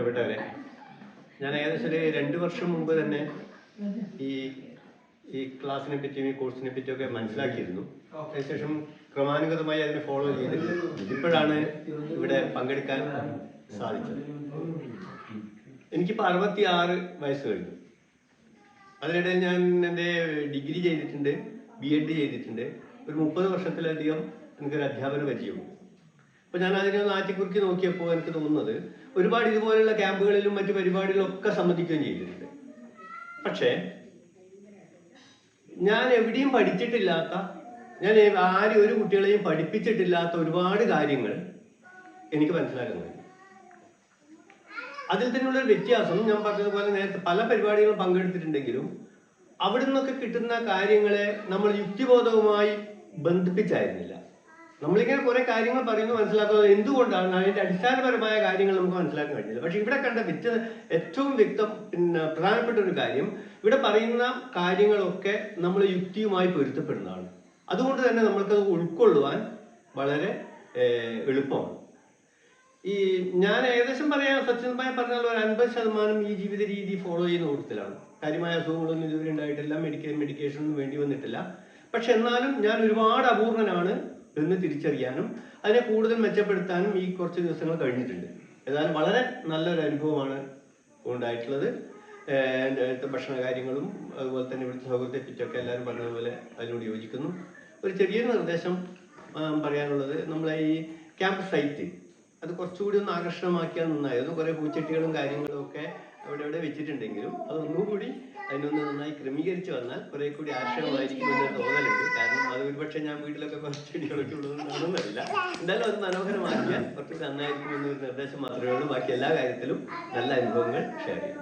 പ്രിയപ്പെട്ടവരെ ഞാൻ ഏകദേശം ഒരു രണ്ട് വർഷം മുമ്പ് തന്നെ ഈ ഈ ക്ലാസ്സിനെ പറ്റിയും ഈ കോഴ്സിനെ ഒക്കെ മനസ്സിലാക്കിയിരുന്നു. അതിനുശേഷം ക്രമാനുഗതമായി അതിനെ ഫോളോ ചെയ്തിട്ടുണ്ട് ഇപ്പോഴാണ് ഇവിടെ പങ്കെടുക്കാൻ സാധിച്ചത്. എനിക്കിപ്പോൾ അറുപത്തി ആറ് വയസ്സ് കഴിഞ്ഞു. അതിനിടയിൽ ഞാൻ എന്റെ ഡിഗ്രി ചെയ്തിട്ടുണ്ട് ബി എഡ് ചെയ്തിട്ടുണ്ട്. ഒരു മുപ്പത് വർഷത്തിലധികം എനിക്കൊരു അധ്യാപന പരിചയമുണ്ട്. അപ്പോൾ ഞാൻ അതിനെ ഒന്ന് ആറ്റിക്കുറുക്കി നോക്കിയപ്പോൾ എനിക്ക് തോന്നുന്നത് ഒരുപാട് ഇതുപോലെയുള്ള ക്യാമ്പുകളിലും മറ്റു പരിപാടികളിലൊക്കെ സംബന്ധിക്കുകയും ചെയ്തിട്ടുണ്ട്. പക്ഷേ ഞാൻ എവിടെയും പഠിച്ചിട്ടില്ലാത്ത ഞാൻ ആരും ഒരു കുട്ടികളെയും പഠിപ്പിച്ചിട്ടില്ലാത്ത ഒരുപാട് കാര്യങ്ങൾ എനിക്ക് മനസ്സിലാക്കാൻ കഴിഞ്ഞു അതിൽ തന്നെയുള്ള വ്യത്യാസം ഞാൻ പറഞ്ഞതുപോലെ നേരത്തെ പല പരിപാടികളും പങ്കെടുത്തിട്ടുണ്ടെങ്കിലും അവിടെ നിന്നൊക്കെ കിട്ടുന്ന കാര്യങ്ങളെ നമ്മൾ യുക്തിബോധവുമായി ബന്ധിപ്പിച്ചായിരുന്നില്ല. നമ്മളിങ്ങനെ കുറെ കാര്യങ്ങൾ പറയുന്നു മനസ്സിലാക്കുന്നത് എന്തുകൊണ്ടാണ് അതിന്റെ അടിസ്ഥാനപരമായ കാര്യങ്ങൾ നമുക്ക് മനസ്സിലാക്കാൻ കഴിഞ്ഞില്ല പക്ഷെ ഇവിടെ കണ്ട വ്യക്ത ഏറ്റവും വ്യക്തം പിന്നെ പ്രധാനപ്പെട്ട ഒരു കാര്യം ഇവിടെ പറയുന്ന കാര്യങ്ങളൊക്കെ നമ്മൾ യുക്തിയുമായി പൊരുത്തപ്പെടുന്നതാണ്. അതുകൊണ്ട് തന്നെ നമ്മൾക്കത് ഉൾക്കൊള്ളുവാൻ വളരെ എളുപ്പമാണ്. ഈ ഞാൻ ഏകദേശം പറയാം സത്യസന്ധമായി പറഞ്ഞാൽ ഒരു അൻപത് ശതമാനം ഈ ജീവിത രീതി ഫോളോ ചെയ്യുന്ന കൂട്ടത്തിലാണ്. കാര്യമായ അസുഖങ്ങളൊന്നും ഇതുവരെ ഉണ്ടായിട്ടില്ല മെഡിക്കൽ മെഡിക്കേഷനൊന്നും വേണ്ടി വന്നിട്ടില്ല. പക്ഷെ എന്നാലും ഞാൻ ഒരുപാട് അപൂർണനാണ് എന്ന് തിരിച്ചറിയാനും അതിനെ കൂടുതൽ മെച്ചപ്പെടുത്താനും ഈ കുറച്ച് ദിവസങ്ങൾ കഴിഞ്ഞിട്ടുണ്ട്. ഏതായാലും വളരെ നല്ലൊരു അനുഭവമാണ് ഉണ്ടായിട്ടുള്ളത്. എന്റെ അടുത്ത ഭക്ഷണ കാര്യങ്ങളും അതുപോലെ തന്നെ ഇവിടുത്തെ സൗകര്യത്തെ പറ്റിയൊക്കെ എല്ലാവരും പറഞ്ഞതുപോലെ അതിനോട് യോജിക്കുന്നു. ഒരു ചെറിയ നിർദ്ദേശം പറയാനുള്ളത് നമ്മളെ ഈ ക്യാമ്പ് സൈറ്റ് അത് കുറച്ചുകൂടി ഒന്ന് ആകർഷണമാക്കിയാൽ നന്നായിരുന്നു. കുറേ പൂച്ചട്ടികളും കാര്യങ്ങളും ഒക്കെ വെച്ചിട്ടുണ്ടെങ്കിലും അതൊന്നുകൂടി അതിനൊന്ന് നന്നായി ക്രമീകരിച്ച് വന്നാൽ കുറെ കൂടി എന്ന് തോന്നലുണ്ട്. കാരണം അത് ഒരുപക്ഷെ ഞാൻ വീട്ടിലൊക്കെ കുറച്ച് ചെടികളൊക്കെ ഉള്ളതുകൊണ്ടാണെന്നറിയില്ല എന്തായാലും അത് മനോഹരമാക്കിയാൽ കുറച്ചുകൂടി നന്നായിരിക്കും എന്നൊരു നിർദ്ദേശം മാത്രമേ ഉള്ളൂ. ബാക്കി എല്ലാ കാര്യത്തിലും നല്ല അനുഭവങ്ങൾ ഷെയർ ചെയ്യും